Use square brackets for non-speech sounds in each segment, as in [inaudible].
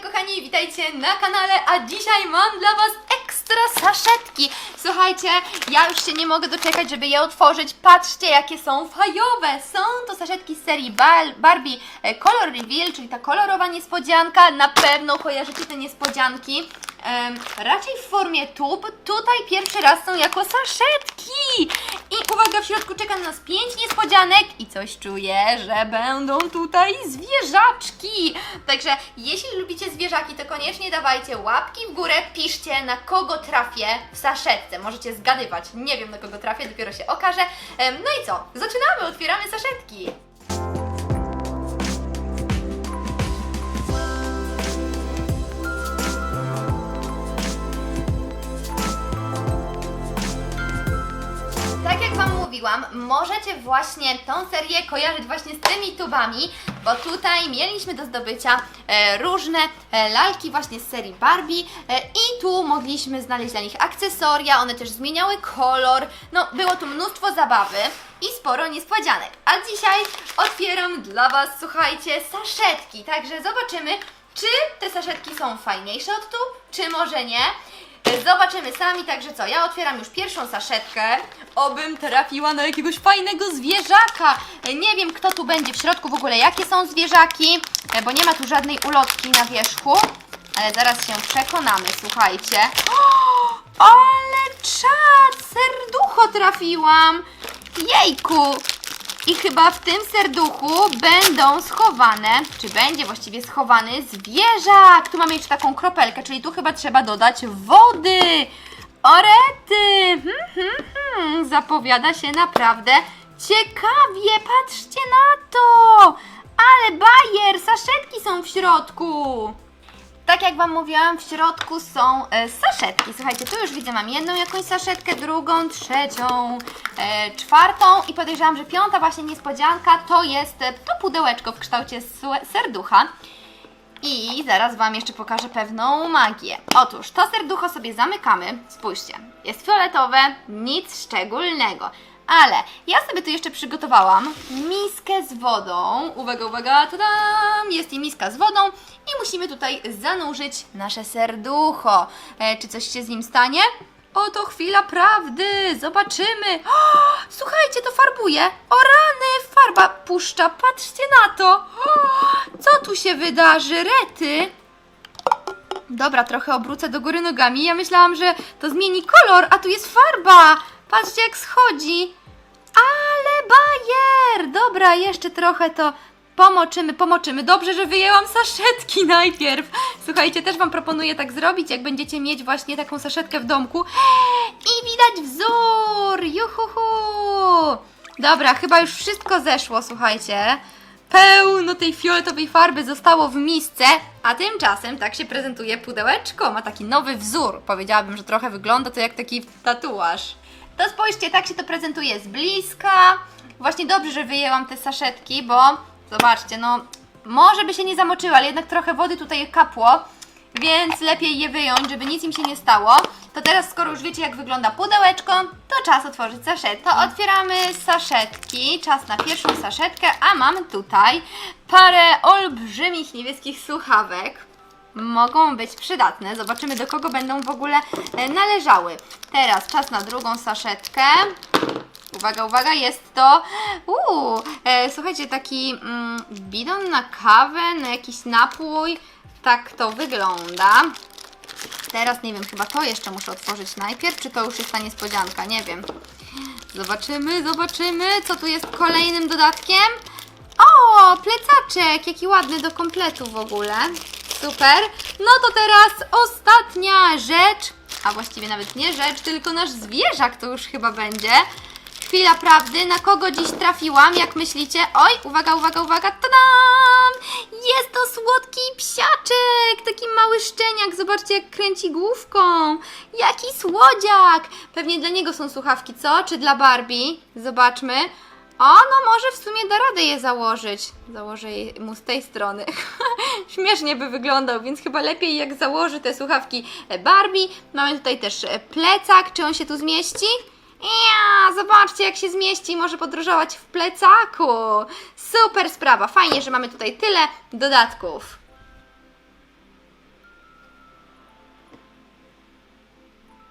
kochani, witajcie na kanale, a dzisiaj mam dla Was ekstra saszetki. Słuchajcie, ja już się nie mogę doczekać, żeby je otworzyć. Patrzcie, jakie są fajowe. Są to saszetki z serii Barbie e, Color Reveal, czyli ta kolorowa niespodzianka. Na pewno kojarzycie te niespodzianki. Raczej w formie tub. Tutaj pierwszy raz są jako saszetki. I uwaga, w środku czeka na nas pięć niespodzianek i coś czuję, że będą tutaj zwierzaczki. Także jeśli lubicie zwierzaki, to koniecznie dawajcie łapki w górę, piszcie na kogo trafię w saszetce. Możecie zgadywać. Nie wiem na kogo trafię, dopiero się okaże. No i co? Zaczynamy, otwieramy saszetki. Mówiłam, możecie właśnie tą serię kojarzyć właśnie z tymi tubami, bo tutaj mieliśmy do zdobycia e, różne e, lalki właśnie z serii Barbie e, i tu mogliśmy znaleźć dla nich akcesoria, one też zmieniały kolor, no było tu mnóstwo zabawy i sporo niespodzianek. A dzisiaj otwieram dla Was, słuchajcie, saszetki, także zobaczymy, czy te saszetki są fajniejsze od tub, czy może nie. Zobaczymy sami, także co? Ja otwieram już pierwszą saszetkę. Obym trafiła na jakiegoś fajnego zwierzaka. Nie wiem, kto tu będzie w środku w ogóle, jakie są zwierzaki, bo nie ma tu żadnej ulotki na wierzchu. Ale zaraz się przekonamy, słuchajcie. O, ale czad! Serducho trafiłam! Jejku! I chyba w tym serduchu będą schowane, czy będzie właściwie schowany zwierzak. Tu mamy jeszcze taką kropelkę, czyli tu chyba trzeba dodać wody. Orety! Hmm, hmm, hmm. Zapowiada się naprawdę ciekawie. Patrzcie na to! Ale bajer! Saszetki są w środku. Tak jak Wam mówiłam, w środku są e, saszetki. Słuchajcie, tu już widzę, mam jedną jakąś saszetkę, drugą, trzecią, e, czwartą i podejrzewam, że piąta właśnie niespodzianka to jest e, to pudełeczko w kształcie serducha. I zaraz Wam jeszcze pokażę pewną magię. Otóż to serducho sobie zamykamy. Spójrzcie, jest fioletowe, nic szczególnego. Ale ja sobie tu jeszcze przygotowałam miskę z wodą. Uwaga, uwaga, tadam! Jest i miska z wodą i musimy tutaj zanurzyć nasze serducho. E, czy coś się z nim stanie? Oto chwila prawdy, zobaczymy. [gasps] O, słuchajcie, to farbuje. O rany, farba puszcza, patrzcie na to. O, co tu się wydarzy, rety? Dobra, trochę obrócę do góry nogami. Ja myślałam, że to zmieni kolor, a tu jest farba. Patrzcie, jak schodzi. Ale bajer! Dobra, jeszcze trochę to pomoczymy, pomoczymy. Dobrze, że wyjęłam saszetki [laughs] najpierw. Słuchajcie, też Wam proponuję tak zrobić, jak będziecie mieć właśnie taką saszetkę w domku. I widać wzór! Juhuhu! Dobra, chyba już wszystko zeszło, słuchajcie. Pełno tej fioletowej farby zostało w misce, a tymczasem tak się prezentuje pudełeczko. Ma taki nowy wzór. Powiedziałabym, że trochę wygląda to jak taki tatuaż. To spójrzcie, tak się to prezentuje z bliska. Właśnie dobrze, że wyjęłam te saszetki, bo zobaczcie, no może by się nie zamoczyły, ale jednak trochę wody tutaj kapło, więc lepiej je wyjąć, żeby nic im się nie stało. To teraz, skoro już wiecie, jak wygląda pudełeczko, to czas otworzyć saszetki. To otwieramy saszetki, czas na pierwszą saszetkę, a mam tutaj parę olbrzymich niebieskich słuchawek mogą być przydatne. Zobaczymy, do kogo będą w ogóle e, należały. Teraz czas na drugą saszetkę. Uwaga, uwaga, jest to. Uuu, e, słuchajcie, taki mm, bidon na kawę, na jakiś napój. Tak to wygląda. Teraz nie wiem, chyba to jeszcze muszę otworzyć najpierw, czy to już jest ta niespodzianka, nie wiem. Zobaczymy, zobaczymy, co tu jest kolejnym dodatkiem. O, plecaczek, jaki ładny do kompletu w ogóle. Super. No to teraz ostatnia rzecz, a właściwie nawet nie rzecz, tylko nasz zwierzak to już chyba będzie. Chwila prawdy, na kogo dziś trafiłam, jak myślicie? Oj, uwaga, uwaga, uwaga, tadam! Jest to słodki psiaczek, taki mały szczeniak, zobaczcie jak kręci główką. Jaki słodziak! Pewnie dla niego są słuchawki, co? Czy dla Barbie? Zobaczmy. O, no może w sumie da radę je założyć. Założę je mu z tej strony. [laughs] Śmiesznie by wyglądał, więc chyba lepiej jak założy te słuchawki Barbie. Mamy tutaj też plecak. Czy on się tu zmieści? Ja, zobaczcie jak się zmieści, może podróżować w plecaku. Super sprawa, fajnie, że mamy tutaj tyle dodatków.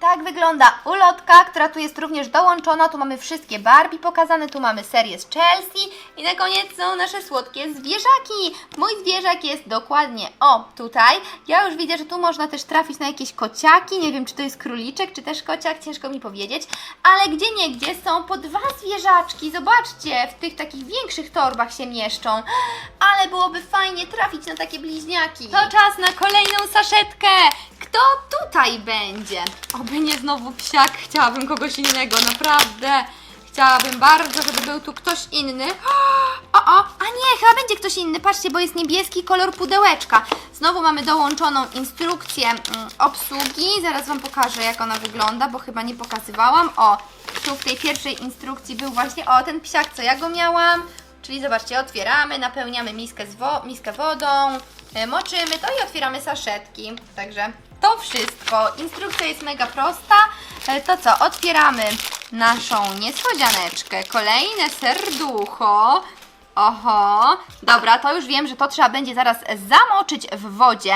Tak wygląda ulotka, która tu jest również dołączona. Tu mamy wszystkie Barbie pokazane, tu mamy serię z Chelsea i na koniec są nasze słodkie zwierzaki. Mój zwierzak jest dokładnie o tutaj. Ja już widzę, że tu można też trafić na jakieś kociaki. Nie wiem, czy to jest króliczek, czy też kociak, ciężko mi powiedzieć. Ale gdzie nie gdzie są po dwa zwierzaczki. Zobaczcie, w tych takich większych torbach się mieszczą. Ale byłoby fajnie trafić na takie bliźniaki. To czas na kolejną saszetkę. Kto tutaj będzie? Oby nie znowu psiak, chciałabym kogoś innego, naprawdę. Chciałabym bardzo, żeby był tu ktoś inny. [gasps] O, o, a nie, chyba będzie ktoś inny. Patrzcie, bo jest niebieski kolor pudełeczka. Znowu mamy dołączoną instrukcję mm, obsługi. Zaraz Wam pokażę, jak ona wygląda, bo chyba nie pokazywałam. O, tu w tej pierwszej instrukcji był właśnie, o, ten psiak, co ja go miałam. Czyli zobaczcie, otwieramy, napełniamy miskę, z wo- miskę wodą, e, moczymy to i otwieramy saszetki. Także to wszystko. Instrukcja jest mega prosta. E, To co, otwieramy naszą niespodzianeczkę. Kolejne serducho. Oho, dobra, to już wiem, że to trzeba będzie zaraz zamoczyć w wodzie,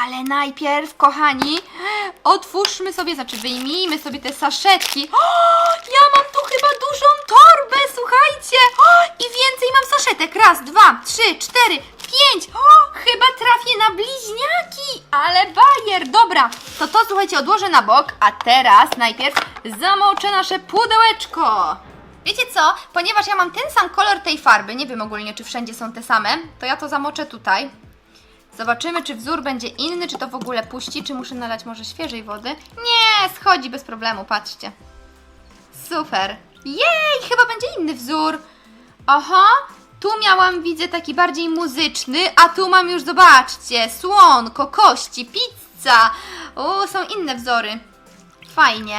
ale najpierw, kochani, otwórzmy sobie, znaczy wyjmijmy sobie te saszetki. O, ja mam tu chyba dużą torbę, słuchajcie. O, I więcej mam saszetek. Raz, dwa, trzy, cztery, pięć. O, chyba trafię na bliźniaki, ale bajer. Dobra, to to słuchajcie, odłożę na bok, a teraz najpierw zamoczę nasze pudełeczko. Wiecie co? Ponieważ ja mam ten sam kolor tej farby, nie wiem ogólnie, czy wszędzie są te same, to ja to zamoczę tutaj. Zobaczymy, czy wzór będzie inny, czy to w ogóle puści, czy muszę nalać może świeżej wody. Nie, schodzi bez problemu, patrzcie. Super. Jej, chyba będzie inny wzór. Oho, tu miałam, widzę, taki bardziej muzyczny, a tu mam już, zobaczcie, słonko, kości, pizza. O, są inne wzory. Fajnie.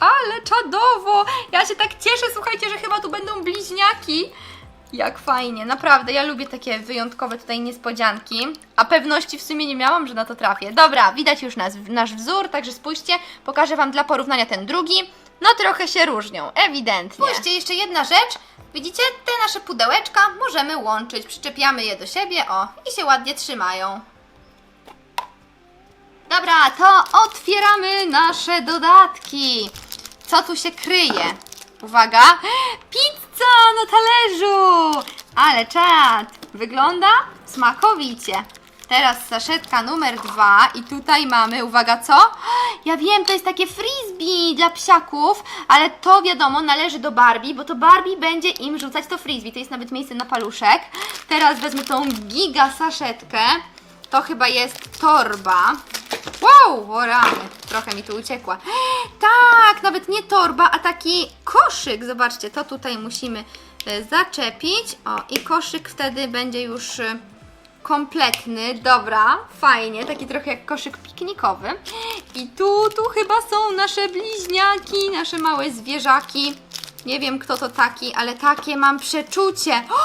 Ale czadowo! Ja się tak cieszę, słuchajcie, że chyba tu będą bliźniaki. Jak fajnie, naprawdę, ja lubię takie wyjątkowe tutaj niespodzianki. A pewności w sumie nie miałam, że na to trafię. Dobra, widać już nas, nasz wzór, także spójrzcie, pokażę Wam dla porównania ten drugi. No trochę się różnią, ewidentnie. Spójrzcie, jeszcze jedna rzecz. Widzicie, te nasze pudełeczka możemy łączyć, przyczepiamy je do siebie, o, i się ładnie trzymają. Dobra, to otwieramy nasze dodatki. Co tu się kryje? Uwaga! [gasps] Pizza na talerzu! Ale czad! Wygląda smakowicie. Teraz saszetka numer dwa i tutaj mamy, uwaga, co? [gasps] Ja wiem, to jest takie frisbee dla psiaków, ale to wiadomo, należy do Barbie, bo to Barbie będzie im rzucać to frisbee. To jest nawet miejsce na paluszek. Teraz wezmę tą giga saszetkę. To chyba jest torba. Wow, o rany, trochę mi tu uciekła. [gasps] Tak, nawet nie torba, a taki koszyk. Zobaczcie, to tutaj musimy e, zaczepić. O, i koszyk wtedy będzie już e, kompletny. Dobra, fajnie, taki trochę jak koszyk piknikowy. I tu, tu chyba są nasze bliźniaki, nasze małe zwierzaki. Nie wiem kto to taki, ale takie mam przeczucie. O,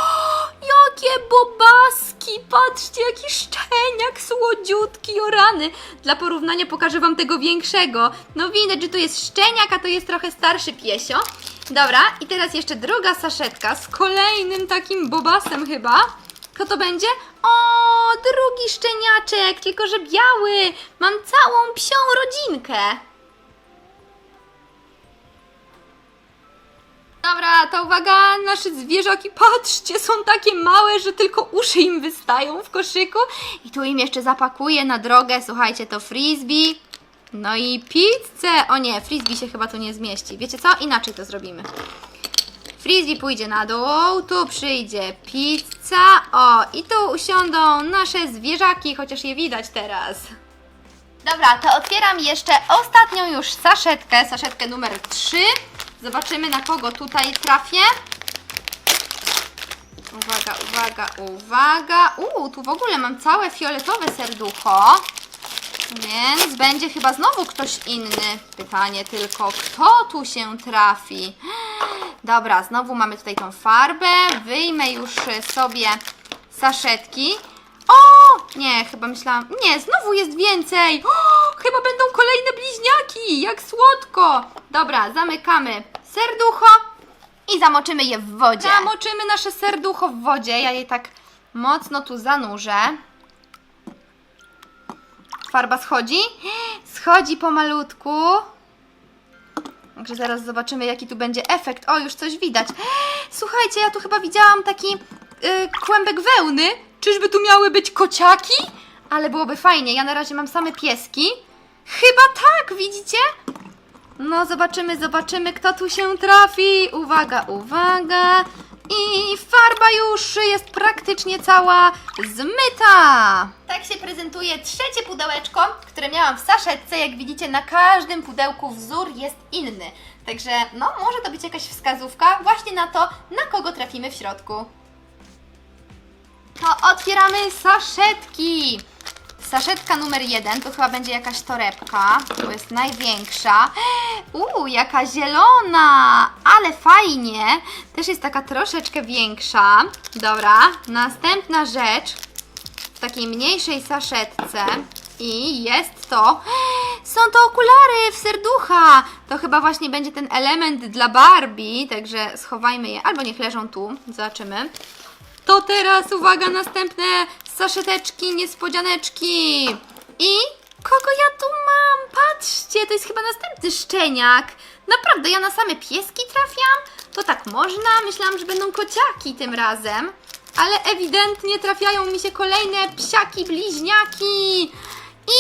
jakie bobaski! Patrzcie, jaki szczeniak słodziutki, o rany. Dla porównania pokażę Wam tego większego. No widać, że tu jest szczeniak, a to jest trochę starszy piesio. Dobra, i teraz jeszcze druga saszetka z kolejnym takim bobasem chyba. Kto to będzie? O, drugi szczeniaczek, tylko że biały. Mam całą psią rodzinkę. Dobra, to uwaga, nasze zwierzaki, patrzcie, są takie małe, że tylko uszy im wystają w koszyku. I tu im jeszcze zapakuję na drogę, słuchajcie, to frisbee. No i pizzę. O nie, frisbee się chyba tu nie zmieści. Wiecie co? Inaczej to zrobimy. Frisbee pójdzie na dół, tu przyjdzie pizza, o i tu usiądą nasze zwierzaki, chociaż je widać teraz. Dobra, to otwieram jeszcze ostatnią już saszetkę, saszetkę numer 3. Zobaczymy na kogo tutaj trafię. Uwaga, uwaga, uwaga. Uuu, tu w ogóle mam całe fioletowe serducho. Więc będzie chyba znowu ktoś inny. Pytanie tylko, kto tu się trafi? Dobra, znowu mamy tutaj tą farbę. Wyjmę już sobie saszetki. O! Nie, chyba myślałam. Nie, znowu jest więcej. O! Chyba będą kolejne bliźniaki. Jak słodko. Dobra, zamykamy serducho i zamoczymy je w wodzie. Zamoczymy nasze serducho w wodzie. Ja je tak mocno tu zanurzę. Farba schodzi? Schodzi pomalutku. Także zaraz zobaczymy, jaki tu będzie efekt. O, już coś widać. Słuchajcie, ja tu chyba widziałam taki yy, kłębek wełny. Czyżby tu miały być kociaki? Ale byłoby fajnie. Ja na razie mam same pieski. Chyba tak, widzicie? No, zobaczymy, zobaczymy, kto tu się trafi. Uwaga, uwaga. I farba już jest praktycznie cała zmyta. Tak się prezentuje trzecie pudełeczko, które miałam w saszetce. Jak widzicie, na każdym pudełku wzór jest inny. Także, no, może to być jakaś wskazówka właśnie na to, na kogo trafimy w środku. To otwieramy saszetki. Saszetka numer jeden to chyba będzie jakaś torebka, bo jest największa. [gasps] Uuu, jaka zielona, ale fajnie. Też jest taka troszeczkę większa. Dobra, następna rzecz w takiej mniejszej saszetce i jest to. [gasps] Są to okulary w serducha. To chyba właśnie będzie ten element dla Barbie, także schowajmy je, albo niech leżą tu, zobaczymy. To teraz, uwaga, następne saszeteczki, niespodzianeczki. I kogo ja tu mam? Patrzcie, to jest chyba następny szczeniak. Naprawdę, ja na same pieski trafiam? To tak można? Myślałam, że będą kociaki tym razem. Ale ewidentnie trafiają mi się kolejne psiaki, bliźniaki. I...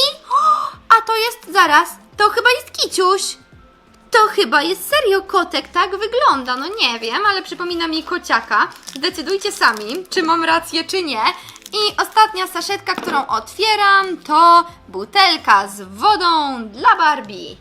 A to jest, zaraz, to chyba jest kiciuś. To chyba jest serio kotek, tak wygląda. No nie wiem, ale przypomina mi kociaka. Zdecydujcie sami, czy mam rację, czy nie. I ostatnia saszetka, którą otwieram, to butelka z wodą dla Barbie.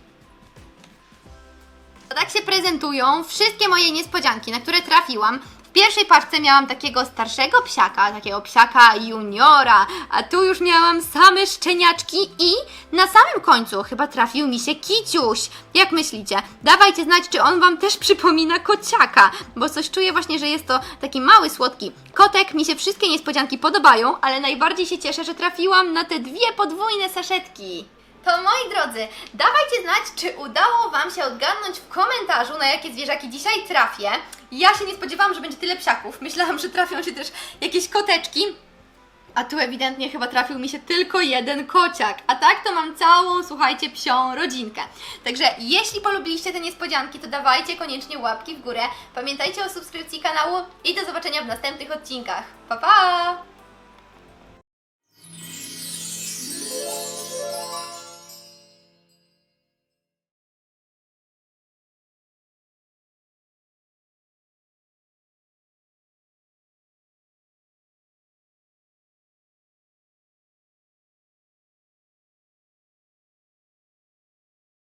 To tak się prezentują wszystkie moje niespodzianki, na które trafiłam. Pierwszej paczce miałam takiego starszego psiaka, takiego psiaka juniora, a tu już miałam same szczeniaczki i na samym końcu chyba trafił mi się kiciuś. Jak myślicie? Dawajcie znać, czy on Wam też przypomina kociaka, bo coś czuję właśnie, że jest to taki mały, słodki kotek. Mi się wszystkie niespodzianki podobają, ale najbardziej się cieszę, że trafiłam na te dwie podwójne saszetki. To moi drodzy, dawajcie znać, czy udało Wam się odgadnąć w komentarzu, na jakie zwierzaki dzisiaj trafię. Ja się nie spodziewałam, że będzie tyle psiaków. Myślałam, że trafią się też jakieś koteczki. A tu ewidentnie chyba trafił mi się tylko jeden kociak. A tak to mam całą, słuchajcie, psią rodzinkę. Także jeśli polubiliście te niespodzianki, to dawajcie koniecznie łapki w górę. Pamiętajcie o subskrypcji kanału i do zobaczenia w następnych odcinkach. Pa pa!